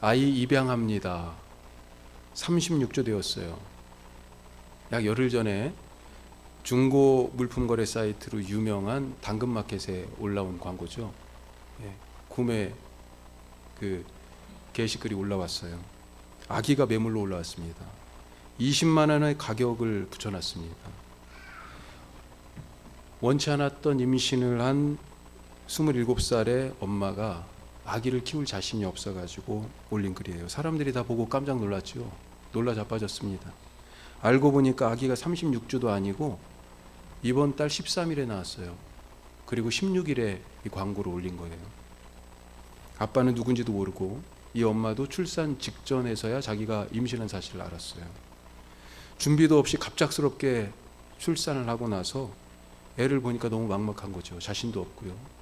아이 입양합니다. 36주 되었어요. 약 열흘 전에 중고 물품 거래 사이트로 유명한 당근마켓에 올라온 광고죠. 예, 구매 그 게시글이 올라왔어요. 아기가 매물로 올라왔습니다. 20만 원의 가격을 붙여놨습니다. 원치 않았던 임신을 한 27살의 엄마가 아기를 키울 자신이 없어가지고 올린 글이에요. 사람들이 다 보고 깜짝 놀랐죠. 놀라 자빠졌습니다. 알고 보니까 아기가 36주도 아니고 이번 달 13일에 나왔어요. 그리고 16일에 이 광고를 올린 거예요. 아빠는 누군지도 모르고 이 엄마도 출산 직전에서야 자기가 임신한 사실을 알았어요. 준비도 없이 갑작스럽게 출산을 하고 나서 애를 보니까 너무 막막한 거죠. 자신도 없고요.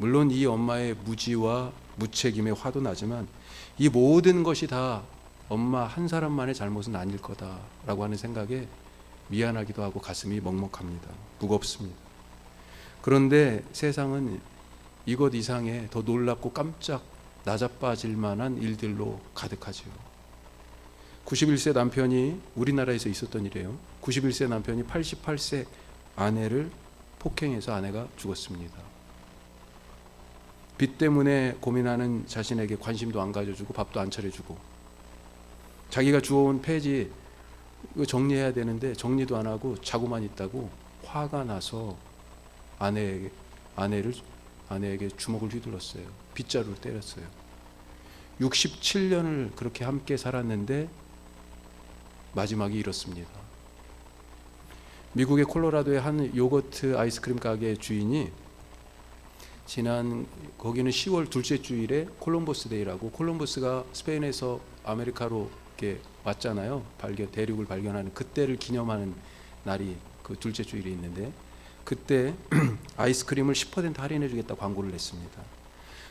물론 이 엄마의 무지와 무책임에 화도 나지만 이 모든 것이 다 엄마 한 사람만의 잘못은 아닐 거다라고 하는 생각에 미안하기도 하고 가슴이 먹먹합니다. 무겁습니다. 그런데 세상은 이것 이상의 더 놀랍고 깜짝 나자빠질 만한 일들로 가득하지요. 91세 남편이 우리나라에서 있었던 일이에요. 91세 남편이 88세 아내를 폭행해서 아내가 죽었습니다. 빚 때문에 고민하는 자신에게 관심도 안 가져주고 밥도 안 차려주고 자기가 주워온 폐지 정리해야 되는데 정리도 안 하고 자고만 있다고 화가 나서 아내에게 아내를 아내에게 주먹을 휘둘렀어요. 빗자루를 때렸어요. 67년을 그렇게 함께 살았는데 마지막이 이렇습니다. 미국의 콜로라도의 한 요거트 아이스크림 가게 주인이 지난 거기는 10월 둘째 주일에 콜럼버스 데이라고 콜럼버스가 스페인에서 아메리카로 이렇게 왔잖아요. 발견 대륙을 발견하는 그때를 기념하는 날이 그 둘째 주일이 있는데 그때 아이스크림을 10% 할인해 주겠다 광고를 냈습니다.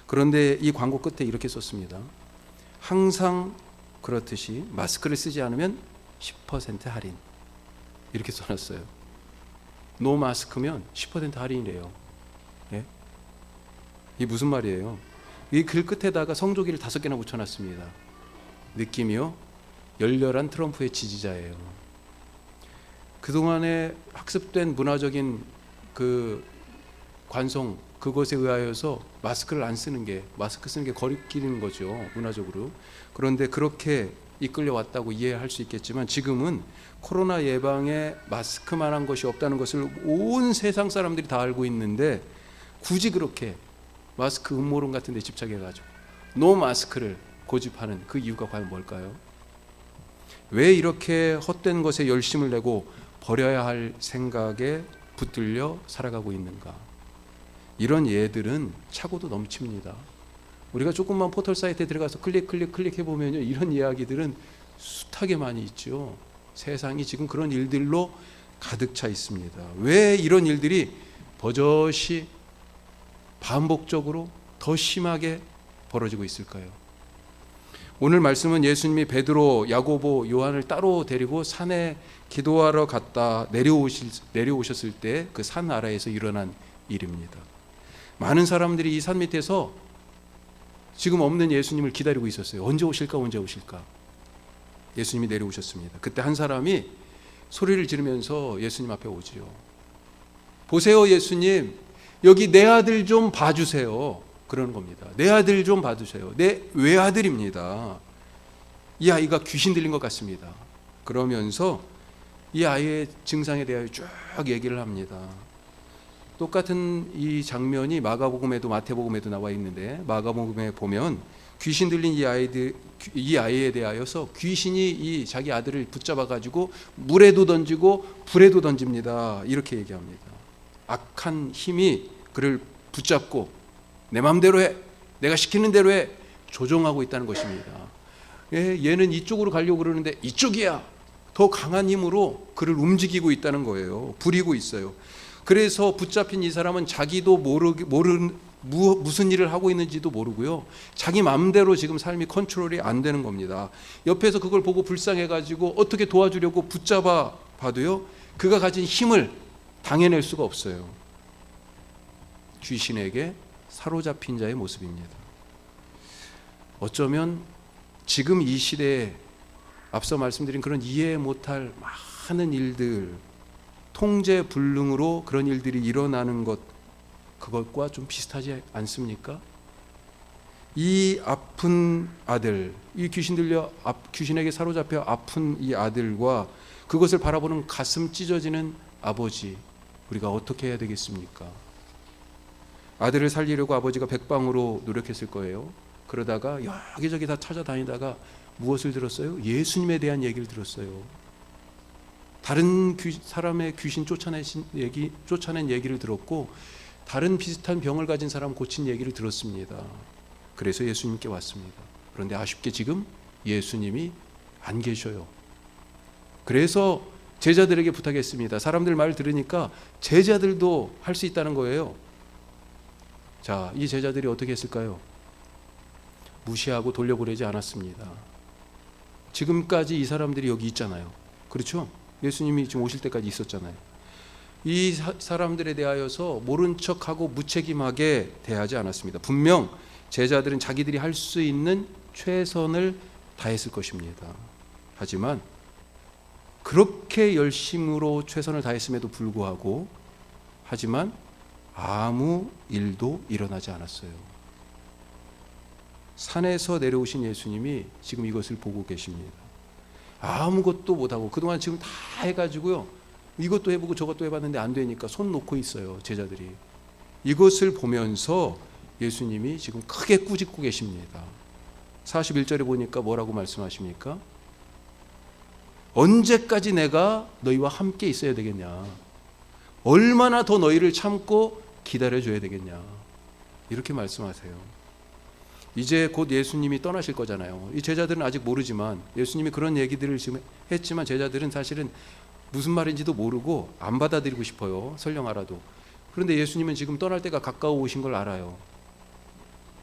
그런데 이 광고 끝에 이렇게 썼습니다. 항상 그렇듯이 마스크를 쓰지 않으면 10% 할인. 이렇게 써놨어요. 노 마스크면 10% 할인이래요. 예? 이 무슨 말이에요? 이 글 끝에다가 성조기를 다섯 개나 붙여놨습니다. 느낌이요? 열렬한 트럼프의 지지자예요. 그동안에 학습된 문화적인 그 관성 그것에 의하여서 마스크를 안 쓰는 게 마스크 쓰는 게 거리끼는 거죠 문화적으로 그런데 그렇게 이끌려 왔다고 이해할 수 있겠지만 지금은 코로나 예방에 마스크만한 것이 없다는 것을 온 세상 사람들이 다 알고 있는데 굳이 그렇게 마스크 음모론 같은 데 집착해 가지고 노 마스크를 고집하는 그 이유가 과연 뭘까요? 왜 이렇게 헛된 것에 열심을 내고 버려야 할 생각에 붙들려 살아가고 있는가? 이런 예들은 차고도 넘칩니다. 우리가 조금만 포털 사이트에 들어가서 클릭 클릭 클릭해 보면요 이런 이야기들은 숱하게 많이 있죠. 세상이 지금 그런 일들로 가득 차 있습니다. 왜 이런 일들이 버젓이 반복적으로 더 심하게 벌어지고 있을까요? 오늘 말씀은 예수님이 베드로, 야고보, 요한을 따로 데리고 산에 기도하러 갔다 내려오실, 내려오셨을 때 그 산 아래에서 일어난 일입니다. 많은 사람들이 이 산 밑에서 지금 없는 예수님을 기다리고 있었어요. 언제 오실까, 언제 오실까. 예수님이 내려오셨습니다. 그때 한 사람이 소리를 지르면서 예수님 앞에 오지요. 보세요, 예수님. 여기 내 아들 좀 봐주세요. 그러는 겁니다. 내 아들 좀 봐주세요. 내 외아들입니다. 이 아이가 귀신 들린 것 같습니다. 그러면서 이 아이의 증상에 대하여 쭉 얘기를 합니다. 똑같은 이 장면이 마가복음에도 마태복음에도 나와 있는데 마가복음에 보면 귀신 들린 이 아이들 이 아이에 대하여서 귀신이 이 자기 아들을 붙잡아 가지고 물에도 던지고 불에도 던집니다. 이렇게 얘기합니다. 악한 힘이 그를 붙잡고 내 마음대로 해. 내가 시키는 대로 해. 조종하고 있다는 것입니다. 예, 얘는 이쪽으로 가려고 그러는데 이쪽이야. 더 강한 힘으로 그를 움직이고 있다는 거예요. 부리고 있어요. 그래서 붙잡힌 이 사람은 자기도 모르 모르 무, 무슨 일을 하고 있는지도 모르고요. 자기 마음대로 지금 삶이 컨트롤이 안 되는 겁니다. 옆에서 그걸 보고 불쌍해 가지고 어떻게 도와주려고 붙잡아 봐도요. 그가 가진 힘을 당해낼 수가 없어요. 귀신에게 사로잡힌 자의 모습입니다. 어쩌면 지금 이 시대에 앞서 말씀드린 그런 이해 못할 많은 일들, 통제 불능으로 그런 일들이 일어나는 것, 그것과 좀 비슷하지 않습니까? 이 아픈 아들, 이 귀신 들려 앞- 귀신에게 사로잡혀 아픈 이 아들과 그것을 바라보는 가슴 찢어지는 아버지, 우리가 어떻게 해야 되겠습니까? 아들을 살리려고 아버지가 백방으로 노력했을 거예요. 그러다가 여기저기 다 찾아다니다가 무엇을 들었어요? 예수님에 대한 얘기를 들었어요. 다른 귀, 사람의 귀신 쫓아내신 얘기, 쫓아낸 얘기를 들었고 다른 비슷한 병을 가진 사람 고친 얘기를 들었습니다. 그래서 예수님께 왔습니다. 그런데 아쉽게 지금 예수님이 안 계셔요. 그래서 제자들에게 부탁했습니다. 사람들 말 들으니까 제자들도 할 수 있다는 거예요. 자, 이 제자들이 어떻게 했을까요? 무시하고 돌려보내지 않았습니다. 지금까지 이 사람들이 여기 있잖아요. 그렇죠? 예수님이 지금 오실 때까지 있었잖아요. 이 사, 사람들에 대하여서 모른 척하고 무책임하게 대하지 않았습니다. 분명 제자들은 자기들이 할 수 있는 최선을 다했을 것입니다. 하지만 그렇게 열심으로 최선을 다했음에도 불구하고 하지만 아무 일도 일어나지 않았어요. 산에서 내려오신 예수님이 지금 이것을 보고 계십니다. 아무것도 못하고 그동안 지금 다 해가지고요. 이것도 해보고 저것도 해봤는데 안 되니까 손 놓고 있어요. 제자들이. 이것을 보면서 예수님이 지금 크게 꾸짖고 계십니다. 41절에 보니까 뭐라고 말씀하십니까? 언제까지 내가 너희와 함께 있어야 되겠냐? 얼마나 더 너희를 참고 기다려줘야 되겠냐? 이렇게 말씀하세요. 이제 곧 예수님이 떠나실 거잖아요. 이 제자들은 아직 모르지만 예수님이 그런 얘기들을 지금 했지만 제자들은 사실은 무슨 말인지도 모르고 안 받아들이고 싶어요. 설령 알아도. 그런데 예수님은 지금 떠날 때가 가까워 오신 걸 알아요.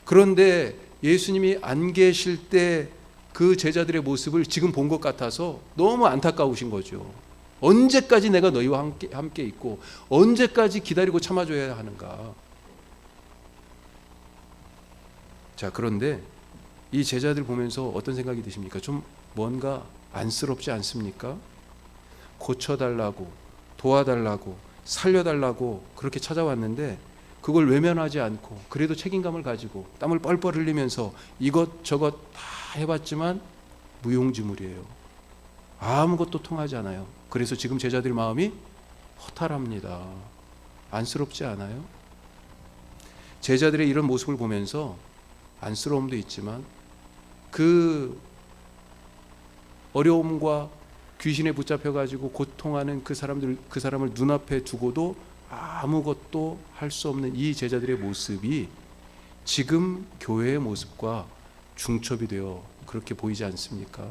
그런데 예수님이 안 계실 때 그 제자들의 모습을 지금 본 것 같아서 너무 안타까우신 거죠. 언제까지 내가 너희와 함께, 함께 있고 언제까지 기다리고 참아줘야 하는가. 자, 그런데 이 제자들 보면서 어떤 생각이 드십니까? 좀 뭔가 안쓰럽지 않습니까? 고쳐달라고, 도와달라고, 살려달라고 그렇게 찾아왔는데 그걸 외면하지 않고 그래도 책임감을 가지고 땀을 뻘뻘 흘리면서 이것저것 다 해봤지만 무용지물이에요. 아무것도 통하지 않아요. 그래서 지금 제자들 마음이 허탈합니다. 안쓰럽지 않아요? 제자들의 이런 모습을 보면서 안쓰러움도 있지만 그 어려움과 귀신에 붙잡혀 가지고 고통하는 그 사람들 그 사람을 눈앞에 두고도 아무것도 할 수 없는 이 제자들의 모습이 지금 교회의 모습과 중첩이 되어 그렇게 보이지 않습니까?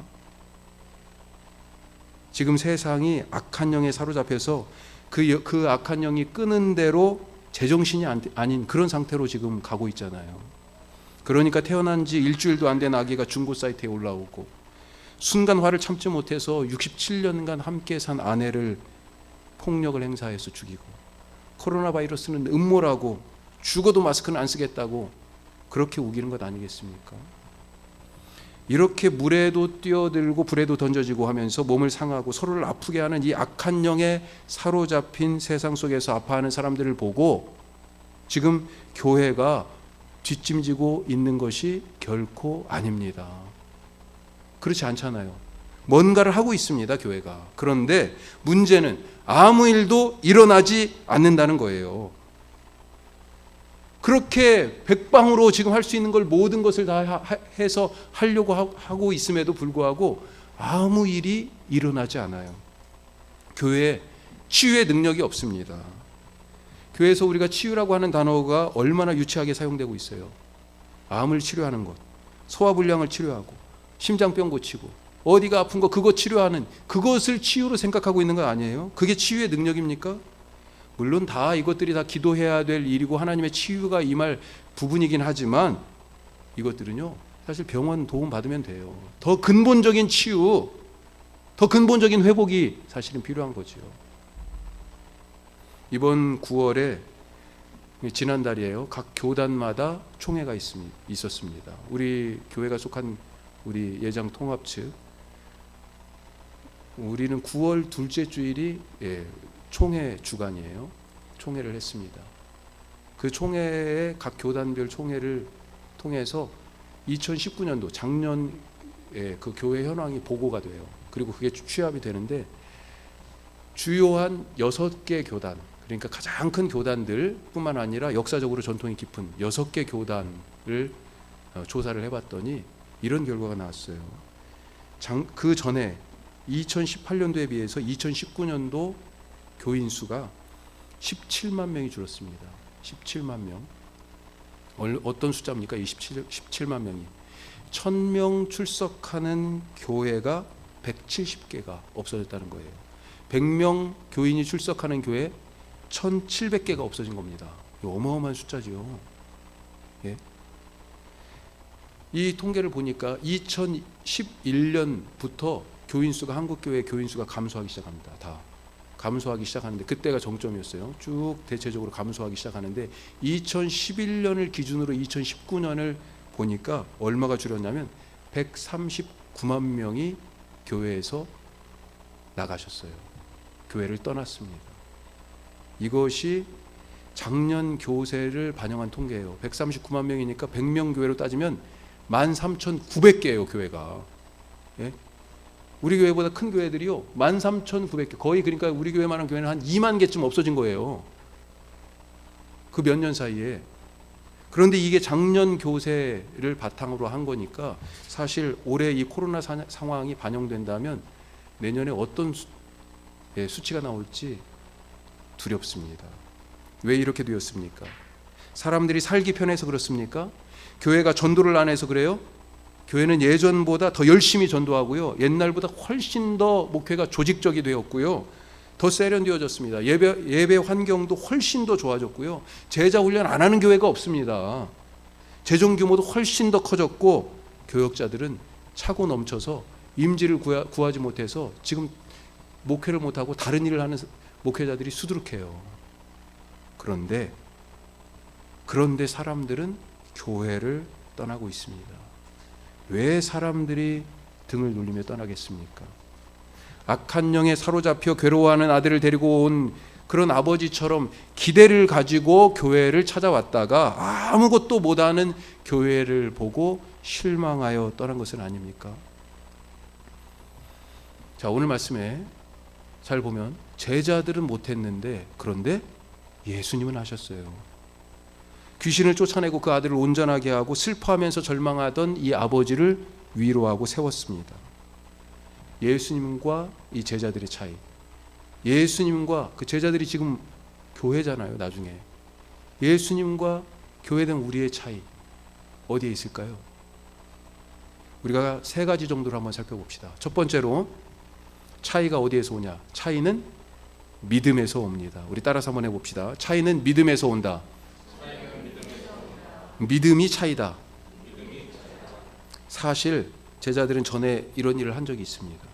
지금 세상이 악한 영에 사로잡혀서 그, 그 악한 영이 끄는 대로 제정신이 안- 아닌 그런 상태로 지금 가고 있잖아요. 그러니까 태어난 지 일주일도 안 된 아기가 중고 사이트에 올라오고 순간 화를 참지 못해서 67년간 함께 산 아내를 폭력을 행사해서 죽이고 코로나 바이러스는 음모라고 죽어도 마스크는 안 쓰겠다고 그렇게 우기는 것 아니겠습니까? 이렇게 물에도 뛰어들고 불에도 던져지고 하면서 몸을 상하고 서로를 아프게 하는 이 악한 영에 사로잡힌 세상 속에서 아파하는 사람들을 보고 지금 교회가 뒷짐지고 있는 것이 결코 아닙니다. 그렇지 않잖아요. 뭔가를 하고 있습니다, 교회가. 그런데 문제는 아무 일도 일어나지 않는다는 거예요. 그렇게 백방으로 지금 할 수 있는 걸 모든 것을 다 하- 해서 하려고 하- 하고 있음에도 불구하고 아무 일이 일어나지 않아요. 교회에 치유의 능력이 없습니다. 교회에서 우리가 치유라고 하는 단어가 얼마나 유치하게 사용되고 있어요. 암을 치료하는 것, 소화불량을 치료하고, 심장병 고치고, 어디가 아픈 거 그거 치료하는 그것을 치유로 생각하고 있는 거 아니에요? 그게 치유의 능력입니까? 물론 다 이것들이 다 기도해야 될 일이고 하나님의 치유가 임할 부분이긴 하지만 이것들은요 사실 병원 도움 받으면 돼요. 더 근본적인 치유, 더 근본적인 회복이 사실은 필요한 거지요. 이번 9월에 지난달이에요. 각 교단마다 총회가 있습니다. 우리 교회가 속한 우리 예장 통합 측 우리는 9월 둘째 주일이 예, 총회 주간이에요. 총회를 했습니다. 그 총회에 각 교단별 총회를 통해서 2019년도 작년 예, 그 교회 현황이 보고가 돼요. 그리고 그게 취합이 되는데 주요한 여섯 개 교단 그러니까 가장 큰 교단들뿐만 아니라 역사적으로 전통이 깊은 여섯 개 교단을 어, 조사를 해봤더니 이런 결과가 나왔어요. 장, 그 전에 2018년도에 비해서 2019년도 교인 수가 17만 명이 줄었습니다. 17만 명. 얼- 어떤 숫자입니까? 27, 17만 명이. 1000명 출석하는 교회가 170개가 없어졌다는 거예요. 100명 교인이 출석하는 교회 1,700개가 없어진 겁니다. 어마어마한 숫자지요. 예. 이 통계를 보니까 2011년부터 교인 수가 한국 교회 교인 수가 감소하기 시작합니다. 다 감소하기 시작하는데 그때가 정점이었어요. 쭉 대체적으로 감소하기 시작하는데 2011년을 기준으로 2019년을 보니까 얼마가 줄었냐면 139만 명이 교회에서 나가셨어요. 교회를 떠났습니다. 이것이 작년 교세를 반영한 통계예요. 139만 명이니까 100명 교회로 따지면 13,900개예요, 교회가. 예? 우리 교회보다 큰 교회들이요. 13,900개. 거의 그러니까 우리 교회만한 교회는 한 2만 개쯤 없어진 거예요. 그 몇 년 사이에. 그런데 이게 작년 교세를 바탕으로 한 거니까 사실 올해 이 코로나 사- 상황이 반영된다면 내년에 어떤 수, 예, 수치가 나올지 두렵습니다. 왜 이렇게 되었습니까? 사람들이 살기 편해서 그렇습니까? 교회가 전도를 안 해서 그래요? 교회는 예전보다 더 열심히 전도하고요. 옛날보다 훨씬 더 목회가 조직적이 되었고요. 더 세련되어졌습니다. 예배 예배 환경도 훨씬 더 좋아졌고요. 제자 훈련 안 하는 교회가 없습니다. 재정 규모도 훨씬 더 커졌고 교역자들은 차고 넘쳐서 임지를 구하, 구하지 못해서 지금 목회를 못 하고 다른 일을 하는 목회자들이 수두룩해요. 그런데 그런데 사람들은 교회를 떠나고 있습니다. 왜 사람들이 등을 돌리며 떠나겠습니까? 악한 영에 사로잡혀 괴로워하는 아들을 데리고 온 그런 아버지처럼 기대를 가지고 교회를 찾아왔다가 아무것도 못하는 교회를 보고 실망하여 떠난 것은 아닙니까? 자 오늘 말씀에 잘 보면 제자들은 못했는데 그런데 예수님은 하셨어요. 귀신을 쫓아내고 그 아들을 온전하게 하고 슬퍼하면서 절망하던 이 아버지를 위로하고 세웠습니다. 예수님과 이 제자들의 차이. 예수님과 그 제자들이 지금 교회잖아요, 나중에. 예수님과 교회된 우리의 차이 어디에 있을까요? 우리가 세 가지 정도로 한번 살펴봅시다. 첫 번째로 차이가 어디에서 오냐? 차이는 믿음에서 옵니다. 우리 따라서 한번 해봅시다. 차이는 믿음에서 온다. 믿음이 차이다. 사실 제자들은 전에 이런 일을 한 적이 있습니다.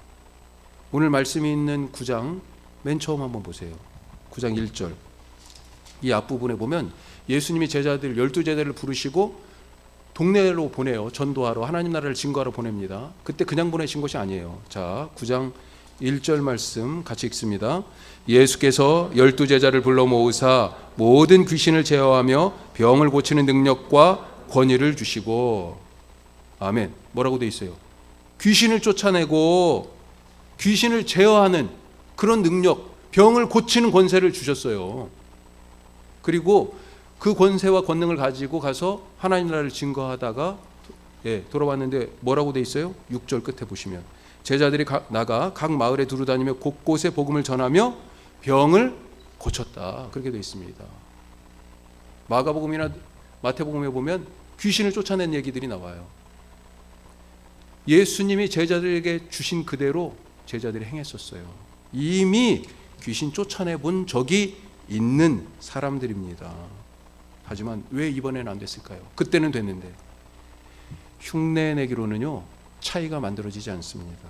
오늘 말씀이 있는 9장 맨 처음 한번 보세요. 9장 1절. 이 앞부분에 보면 예수님이 제자들 열두 제자를 부르시고 동네로 보내요. 전도하러 하나님 나라를 증거하러 보냅니다. 그때 그냥 보내신 것이 아니에요. 자, 9장 1절 말씀 같이 읽습니다. 예수께서 열두 제자를 불러 모으사 모든 귀신을 제어하며 병을 고치는 능력과 권위를 주시고 아멘. 뭐라고 돼 있어요? 귀신을 쫓아내고 귀신을 제어하는 그런 능력, 병을 고치는 권세를 주셨어요. 그리고 그 권세와 권능을 가지고 가서 하나님 나라를 증거하다가 예, 돌아왔는데 뭐라고 돼 있어요? 6절 끝에 보시면 제자들이 가, 나가 각 마을에 두루 다니며 곳곳에 복음을 전하며 병을 고쳤다. 그렇게 돼 있습니다. 마가복음이나 마태복음에 보면 귀신을 쫓아낸 얘기들이 나와요. 예수님이 제자들에게 주신 그대로 제자들이 행했었어요. 이미 귀신 쫓아내 본 적이 있는 사람들입니다. 하지만 왜 이번에는 안 됐을까요? 그때는 됐는데 흉내 내기로는요 차이가 만들어지지 않습니다.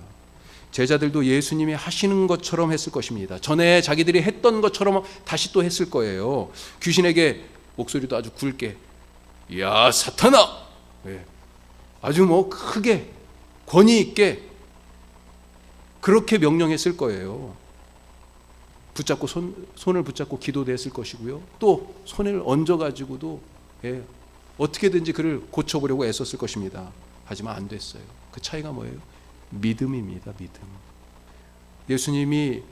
제자들도 예수님이 하시는 것처럼 했을 것입니다. 전에 자기들이 했던 것처럼 다시 또 했을 거예요. 귀신에게 목소리도 아주 굵게 야 사탄아 예. 아주 뭐 크게 권위 있게 그렇게 명령했을 거예요. 붙잡고 손, 손을 붙잡고 기도됐을 것이고요. 또 손을 얹어 가지고도 예, 어떻게든지 그를 고쳐보려고 애썼을 것입니다. 하지만 안 됐어요. 그 차이가 뭐예요? 믿음입니다. 믿음. 예수님이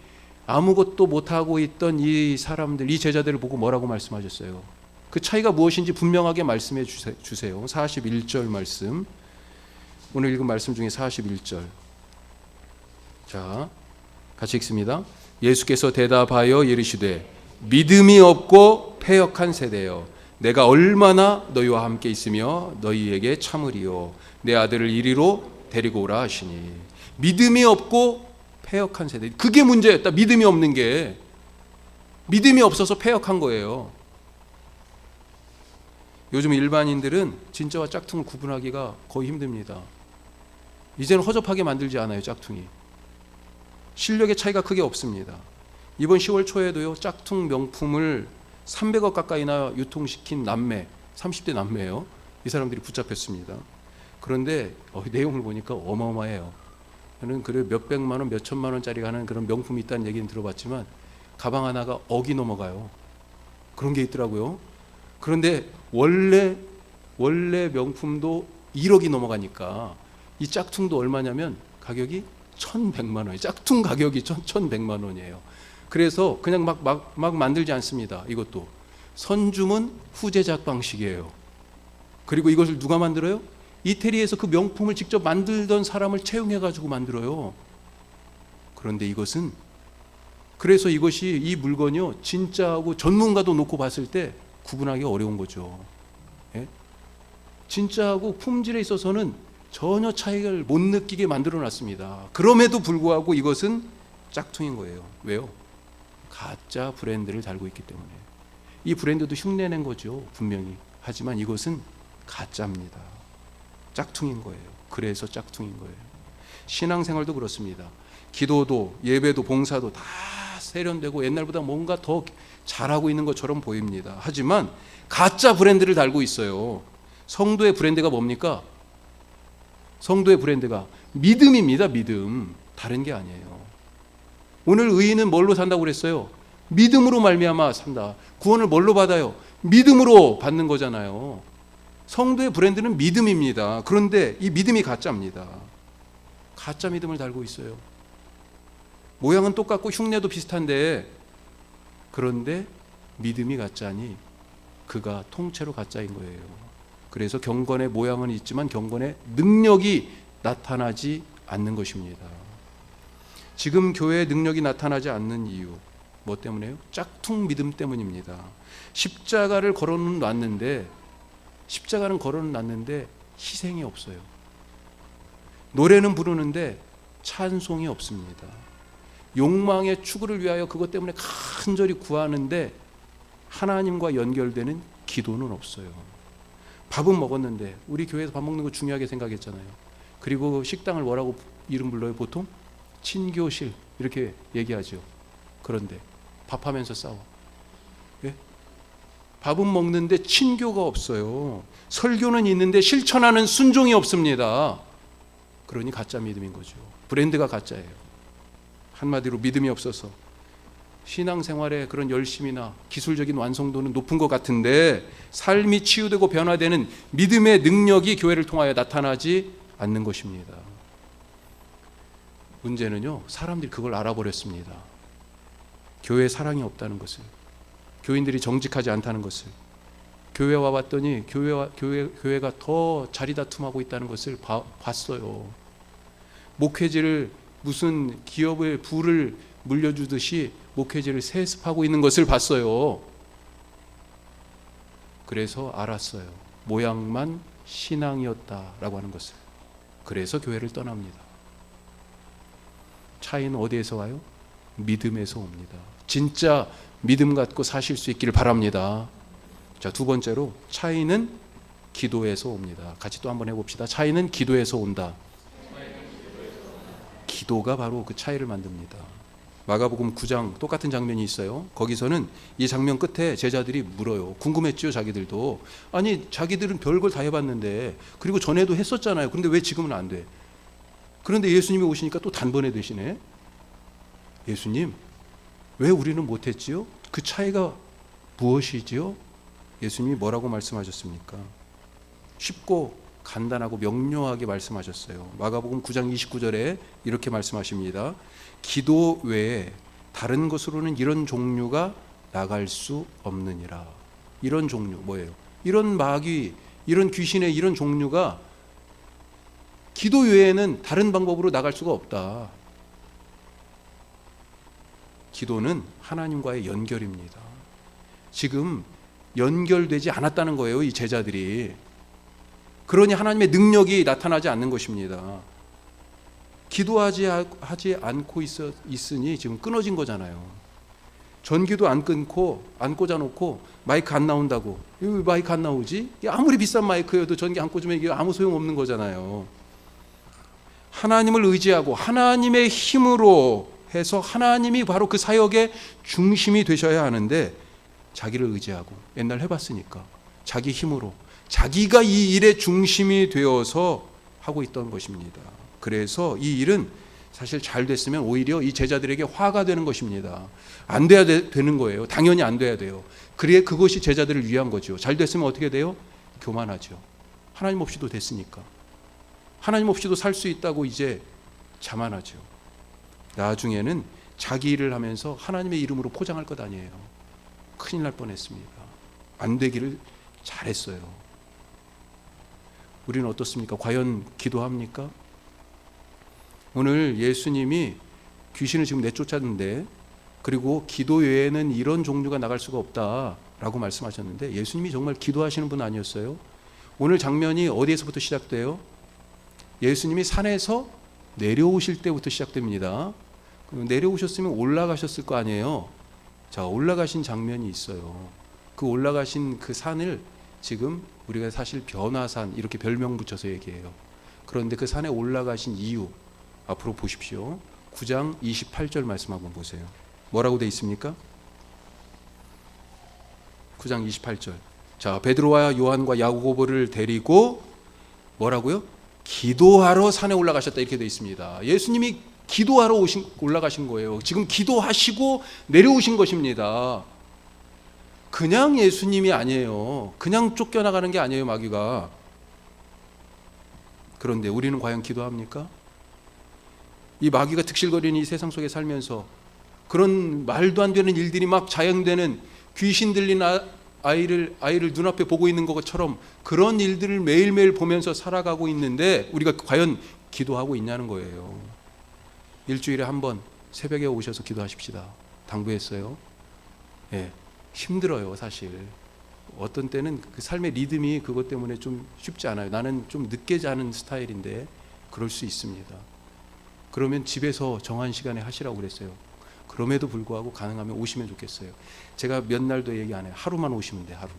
아무것도 못하고 있던 이 사람들, 이 제자들을 보고 뭐라고 말씀하셨어요? 그 차이가 무엇인지 분명하게 말씀해 주세- 주세요. 41절 말씀. 오늘 읽은 말씀 중에 41절. 자, 같이 읽습니다. 예수께서 대답하여 이르시되 믿음이 없고 패역한 세대여 내가 얼마나 너희와 함께 있으며 너희에게 참으리요 내 아들을 이리로 데리고 오라 하시니 믿음이 없고 패역한 세대 그게 문제였다 믿음이 없는 게 믿음이 없어서 패역한 거예요 요즘 일반인들은 진짜와 짝퉁을 구분하기가 거의 힘듭니다 이제는 허접하게 만들지 않아요 짝퉁이 실력의 차이가 크게 없습니다. 이번 10월 초에도요 짝퉁 명품을 300억 가까이나 유통시킨 남매, 30대 남매예요. 이 사람들이 붙잡혔습니다. 그런데 어, 내용을 보니까 어마어마해요. 저는 그래 몇 백만 원, 몇 천만 원짜리 하는 그런 명품이 있다는 얘기는 들어봤지만 가방 하나가 억이 넘어가요. 그런 게 있더라고요. 그런데 원래 원래 명품도 1억이 넘어가니까 이 짝퉁도 얼마냐면 가격이 1,100만 원이 짝퉁 가격이 1,100만 원이에요. 그래서 그냥 막, 막, 막 만들지 않습니다. 이것도 선주문 후제작 방식이에요. 그리고 이것을 누가 만들어요? 이태리에서 그 명품을 직접 만들던 사람을 채용해 가지고 만들어요. 그런데 이것은 그래서 이것이 이 물건이요 진짜하고 전문가도 놓고 봤을 때 구분하기 어려운 거죠. 예? 진짜하고 품질에 있어서는 전혀 차이를 못 느끼게 만들어 놨습니다. 그럼에도 불구하고 이것은 짝퉁인 거예요. 왜요? 가짜 브랜드를 달고 있기 때문에. 이 브랜드도 흉내낸 거죠. 분명히. 하지만 이것은 가짜입니다. 짝퉁인 거예요. 그래서 짝퉁인 거예요. 신앙생활도 그렇습니다. 기도도 예배도 봉사도 다 세련되고 옛날보다 뭔가 더 잘하고 있는 것처럼 보입니다. 하지만 가짜 브랜드를 달고 있어요. 성도의 브랜드가 뭡니까? 성도의 브랜드가 믿음입니다. 믿음. 다른 게 아니에요. 오늘 의인은 뭘로 산다고 그랬어요? 믿음으로 말미암아 산다. 구원을 뭘로 받아요? 믿음으로 받는 거잖아요. 성도의 브랜드는 믿음입니다. 그런데 이 믿음이 가짜입니다. 가짜 믿음을 달고 있어요. 모양은 똑같고 흉내도 비슷한데 그런데 믿음이 가짜니 그가 통째로 가짜인 거예요. 그래서 경건의 모양은 있지만 경건의 능력이 나타나지 않는 것입니다. 지금 교회의 능력이 나타나지 않는 이유 뭐 때문에요? 짝퉁 믿음 때문입니다. 십자가를 걸어는 놨는데 십자가는 걸어는 놨는데 희생이 없어요. 노래는 부르는데 찬송이 없습니다. 욕망의 추구를 위하여 그것 때문에 간절히 구하는데 하나님과 연결되는 기도는 없어요. 밥은 먹었는데 우리 교회에서 밥 먹는 거 중요하게 생각했잖아요. 그리고 식당을 뭐라고 이름 불러요? 보통 친교실 이렇게 얘기하죠. 그런데 밥하면서 싸워. 예? 밥은 먹는데 친교가 없어요. 설교는 있는데 실천하는 순종이 없습니다. 그러니 가짜 믿음인 거죠. 브랜드가 가짜예요. 한마디로 믿음이 없어서 신앙생활의 그런 열심이나 기술적인 완성도는 높은 것 같은데 삶이 치유되고 변화되는 믿음의 능력이 교회를 통하여 나타나지 않는 것입니다. 문제는요, 사람들이 그걸 알아버렸습니다. 교회에 사랑이 없다는 것을, 교인들이 정직하지 않다는 것을, 교회 와 봤더니 교회와 교회 교회가 더 자리다툼하고 있다는 것을 봐, 봤어요. 목회지를 무슨 기업의 부를 물려주듯이 목회지를 세습하고 있는 것을 봤어요. 그래서 알았어요. 모양만 신앙이었다라고 하는 것을. 그래서 교회를 떠납니다. 차이는 어디에서 와요? 믿음에서 옵니다. 진짜 믿음 갖고 사실 수 있기를 바랍니다. 자, 두 번째로 차이는 기도에서 옵니다. 같이 또 한번 해봅시다. 차이는 기도에서 온다. 기도가 바로 그 차이를 만듭니다. 마가복음 9장 똑같은 장면이 있어요. 거기서는 이 장면 끝에 제자들이 물어요. 궁금했죠, 자기들도. 아니, 자기들은 별걸 다 해봤는데, 그리고 전에도 했었잖아요. 그런데 왜 지금은 안 돼? 그런데 예수님이 오시니까 또 단번에 되시네. 예수님, 왜 우리는 못했지요? 그 차이가 무엇이지요? 예수님이 뭐라고 말씀하셨습니까? 쉽고 간단하고 명료하게 말씀하셨어요. 마가복음 9장 29절에 이렇게 말씀하십니다. 기도 외에 다른 것으로는 이런 종류가 나갈 수 없느니라. 이런 종류 뭐예요? 이런 마귀, 이런 귀신의 이런 종류가 기도 외에는 다른 방법으로 나갈 수가 없다. 기도는 하나님과의 연결입니다. 지금 연결되지 않았다는 거예요, 이 제자들이. 그러니 하나님의 능력이 나타나지 않는 것입니다. 기도하지 하지 않고 있어, 있으니 지금 끊어진 거잖아요. 전기도 안 끊고 안 꽂아 놓고 마이크 안 나온다고. 왜 마이크 안 나오지? 아무리 비싼 마이크여도 전기 안 꽂으면 이게 아무 소용 없는 거잖아요. 하나님을 의지하고 하나님의 힘으로 해서 하나님이 바로 그 사역의 중심이 되셔야 하는데 자기를 의지하고 옛날 해봤으니까 자기 힘으로 자기가 이 일의 중심이 되어서 하고 있던 것입니다. 그래서 이 일은 사실 잘 됐으면 오히려 이 제자들에게 화가 되는 것입니다. 안 돼야 되, 는 거예요. 당연히 안 돼야 돼요. 그래 그것이 제자들을 위한 거죠. 잘 됐으면 어떻게 돼요? 교만하죠. 하나님 없이도 됐으니까. 하나님 없이도 살 수 있다고 이제 자만하죠. 나중에는 자기 일을 하면서 하나님의 이름으로 포장할 것 아니에요. 큰일 날 뻔했습니다. 안 되기를 잘했어요. 우리는 어떻습니까? 과연 기도합니까? 오늘 예수님이 귀신을 지금 내쫓았는데 그리고 기도 외에는 이런 종류가 나갈 수가 없다라고 말씀하셨는데 예수님이 정말 기도하시는 분 아니었어요? 오늘 장면이 어디에서부터 시작돼요? 예수님이 산에서 내려오실 때부터 시작됩니다. 내려오셨으면 올라가셨을 거 아니에요. 자, 올라가신 장면이 있어요. 그 올라가신 그 산을 지금 우리가 사실 변화산 이렇게 별명 붙여서 얘기해요. 그런데 그 산에 올라가신 이유 앞으로 보십시오. 9장 28절 말씀 한번 보세요. 뭐라고 돼 있습니까? 9장 28절. 자, 베드로와 요한과 야고보를 데리고 뭐라고요? 기도하러 산에 올라가셨다 이렇게 돼 있습니다. 예수님이 기도하러 오신 올라가신 거예요. 지금 기도하시고 내려오신 것입니다. 그냥 예수님이 아니에요. 그냥 쫓겨나가는 게 아니에요, 마귀가. 그런데 우리는 과연 기도합니까? 이 마귀가 득실거리는 이 세상 속에 살면서 그런 말도 안 되는 일들이 막 자행되는 귀신 들린 아- 아이를 아이를 눈앞에 보고 있는 것처럼 그런 일들을 매일매일 보면서 살아가고 있는데 우리가 과연 기도하고 있냐는 거예요. 일주일에 한 번 새벽에 오셔서 기도하십시다. 당부했어요. 예. 힘들어요, 사실. 어떤 때는 그 삶의 리듬이 그것 때문에 좀 쉽지 않아요. 나는 좀 늦게 자는 스타일인데 그럴 수 있습니다. 그러면 집에서 정한 시간에 하시라고 그랬어요. 그럼에도 불구하고 가능하면 오시면 좋겠어요. 제가 몇 날도 얘기 안 해요. 하루만 오시면 돼, 하루.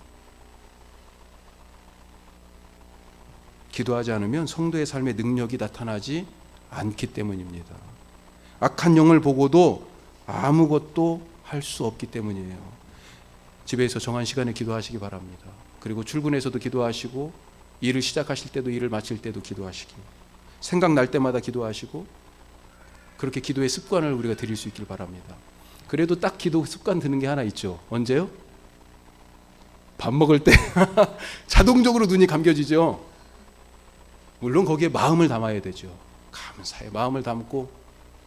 기도하지 않으면 성도의 삶의 능력이 나타나지 않기 때문입니다. 악한 영을 보고도 아무것도 할 수 없기 때문이에요. 집에서 정한 시간에 기도하시기 바랍니다. 그리고 출근해서도 기도하시고 일을 시작하실 때도 일을 마칠 때도 기도하시기. 생각날 때마다 기도하시고 그렇게 기도의 습관을 우리가 들일 수 있길 바랍니다. 그래도 딱 기도 습관 드는 게 하나 있죠. 언제요? 밥 먹을 때 자동적으로 눈이 감겨지죠. 물론 거기에 마음을 담아야 되죠. 감사해 마음을 담고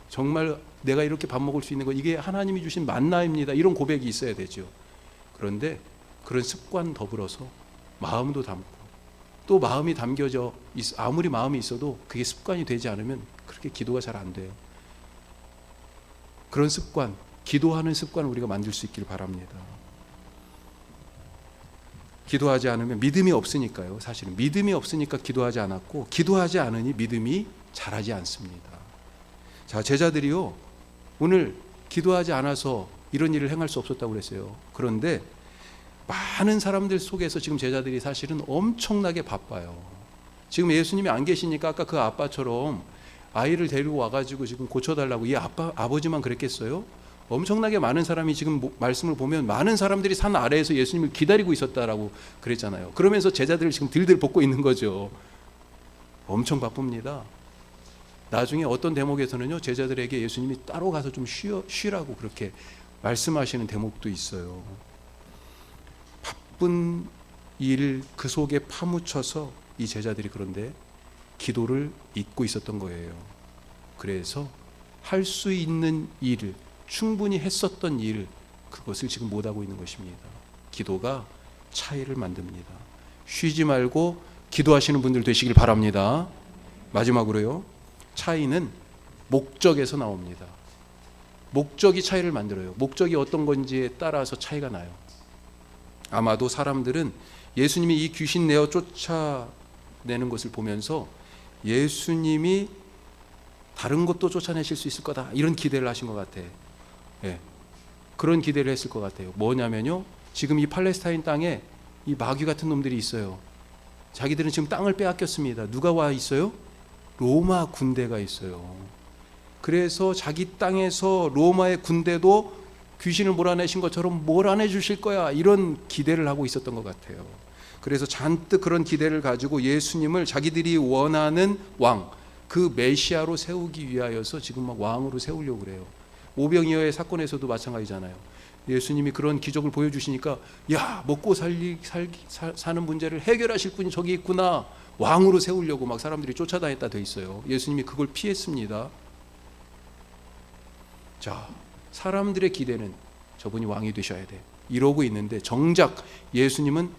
정말 내가 이렇게 밥 먹을 수 있는 거 이게 하나님이 주신 만나입니다. 이런 고백이 있어야 되죠. 그런데 그런 습관 더불어서 마음도 담고 또 마음이 담겨져 있- 아무리 마음이 있어도 그게 습관이 되지 않으면 그렇게 기도가 잘 안 돼요. 그런 습관, 기도하는 습관을 우리가 만들 수 있기를 바랍니다. 기도하지 않으면 믿음이 없으니까요. 사실은 믿음이 없으니까 기도하지 않았고 기도하지 않으니 믿음이 자라지 않습니다. 자, 제자들이요. 오늘 기도하지 않아서 이런 일을 행할 수 없었다고 그랬어요. 그런데 많은 사람들 속에서 지금 제자들이 사실은 엄청나게 바빠요. 지금 예수님이 안 계시니까 아까 그 아빠처럼 아이를 데리고 와가지고 지금 고쳐달라고 이 아빠 아버지만 그랬겠어요? 엄청나게 많은 사람이 지금 모- 말씀을 보면 많은 사람들이 산 아래에서 예수님을 기다리고 있었다라고 그랬잖아요. 그러면서 제자들을 지금 들들 볶고 있는 거죠. 엄청 바쁩니다. 나중에 어떤 대목에서는요 제자들에게 예수님이 따로 가서 좀 쉬어, 쉬라고 그렇게 말씀하시는 대목도 있어요. 바쁜 일 그 속에 파묻혀서 이 제자들이 그런데 기도를 잊고 있었던 거예요. 그래서 할 수 있는 일을 충분히 했었던 일 그것을 지금 못 하고 있는 것입니다. 기도가 차이를 만듭니다. 쉬지 말고 기도하시는 분들 되시길 바랍니다. 마지막으로요. 차이는 목적에서 나옵니다. 목적이 차이를 만들어요. 목적이 어떤 건지에 따라서 차이가 나요. 아마도 사람들은 예수님이 이 귀신 내어 쫓아내는 것을 보면서 예수님이 다른 것도 쫓아내실 수 있을 거다 이런 기대를 하신 것 같아. 예, 그런 기대를 했을 것 같아요. 뭐냐면요, 지금 이 팔레스타인 땅에 이 마귀 같은 놈들이 있어요. 자기들은 지금 땅을 빼앗겼습니다. 누가 와 있어요? 로마 군대가 있어요. 그래서 자기 땅에서 로마의 군대도 귀신을 몰아내신 것처럼 몰아내 주실 거야 이런 기대를 하고 있었던 것 같아요. 그래서 잔뜩 그런 기대를 가지고 예수님을 자기들이 원하는 왕, 그 메시아로 세우기 위하여서 지금 막 왕으로 세우려고 그래요. 오병이어의 사건에서도 마찬가지잖아요. 예수님이 그런 기적을 보여주시니까 야 먹고 살기 사, 사는 문제를 해결하실 분이 저기 있구나 왕으로 세우려고 막 사람들이 쫓아다녔다 돼 있어요. 예수님이 그걸 피했습니다. 자 사람들의 기대는 저분이 왕이 되셔야 돼 이러고 있는데 정작 예수님은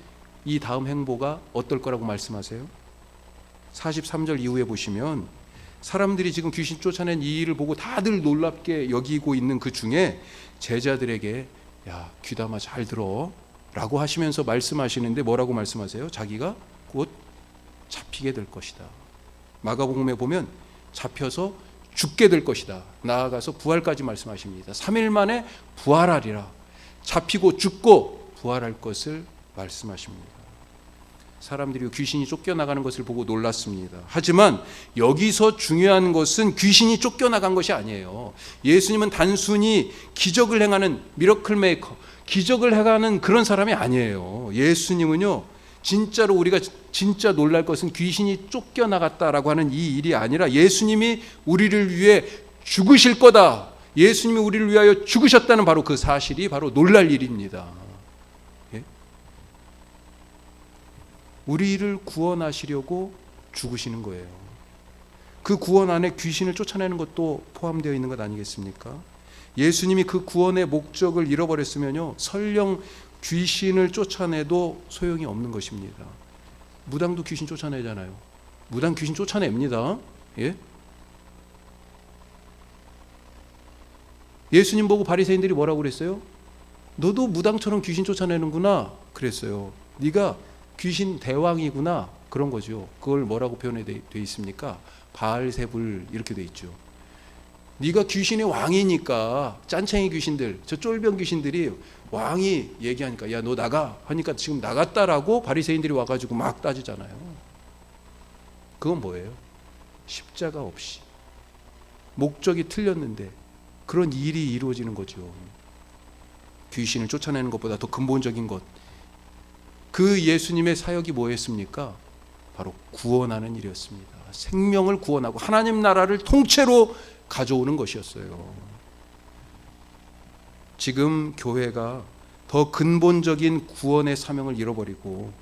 이 다음 행보가 어떨 거라고 말씀하세요? 43절 이후에 보시면 사람들이 지금 귀신 쫓아낸 이 일을 보고 다들 놀랍게 여기고 있는 그 중에 제자들에게 야 귀담아 잘 들어 라고 하시면서 말씀하시는데 뭐라고 말씀하세요? 자기가 곧 잡히게 될 것이다. 마가복음에 보면 잡혀서 죽게 될 것이다. 나아가서 부활까지 말씀하십니다. 3일 만에 부활하리라. 잡히고 죽고 부활할 것을 말씀하십니다. 사람들이 귀신이 쫓겨나가는 것을 보고 놀랐습니다. 하지만 여기서 중요한 것은 귀신이 쫓겨나간 것이 아니에요. 예수님은 단순히 기적을 행하는 미러클 메이커, 기적을 행하는 그런 사람이 아니에요. 예수님은요, 진짜로 우리가 진짜 놀랄 것은 귀신이 쫓겨나갔다라고 하는 이 일이 아니라 예수님이 우리를 위해 죽으실 거다. 예수님이 우리를 위하여 죽으셨다는 바로 그 사실이 바로 놀랄 일입니다. 예? 우리를 구원하시려고 죽으시는 거예요. 그 구원 안에 귀신을 쫓아내는 것도 포함되어 있는 것 아니겠습니까? 예수님이 그 구원의 목적을 잃어버렸으면요, 설령 귀신을 쫓아내도 소용이 없는 것입니다. 무당도 귀신 쫓아내잖아요. 무당 귀신 쫓아냅니다. 예? 예수님 보고 바리새인들이 뭐라고 그랬어요? 너도 무당처럼 귀신 쫓아내는구나 그랬어요. 네가 귀신 대왕이구나 그런 거죠. 그걸 뭐라고 표현해 돼 있습니까? 바알세불 이렇게 돼 있죠. 네가 귀신의 왕이니까 짠챙이 귀신들, 저 쫄병 귀신들이 왕이 얘기하니까 야 너 나가 하니까 지금 나갔다라고 바리새인들이 와가지고 막 따지잖아요. 그건 뭐예요? 십자가 없이 목적이 틀렸는데 그런 일이 이루어지는 거죠. 귀신을 쫓아내는 것보다 더 근본적인 것. 그 예수님의 사역이 뭐였습니까? 바로 구원하는 일이었습니다. 생명을 구원하고 하나님 나라를 통째로 가져오는 것이었어요. 지금 교회가 더 근본적인 구원의 사명을 잃어버리고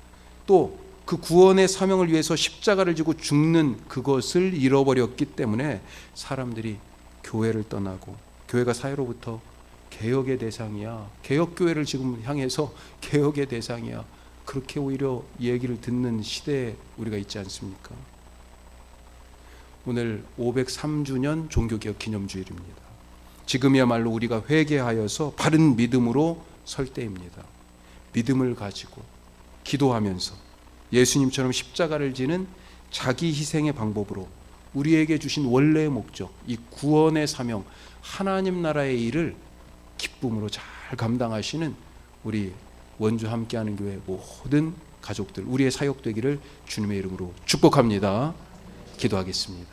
또 그 구원의 사명을 위해서 십자가를 지고 죽는 그것을 잃어버렸기 때문에 사람들이 교회를 떠나고 교회가 사회로부터 개혁의 대상이야. 개혁 교회를 지금 향해서 개혁의 대상이야. 그렇게 오히려 얘기를 듣는 시대에 우리가 있지 않습니까? 오늘 503주년 종교개혁 기념주일입니다. 지금이야말로 우리가 회개하여서 바른 믿음으로 설 때입니다. 믿음을 가지고 기도하면서 예수님처럼 십자가를 지는 자기 희생의 방법으로 우리에게 주신 원래의 목적, 이 구원의 사명, 하나님 나라의 일을 기쁨으로 잘 감당하시는 우리 원주 함께하는 교회 모든 가족들, 우리의 사역 되기를 주님의 이름으로 축복합니다. 기도하겠습니다.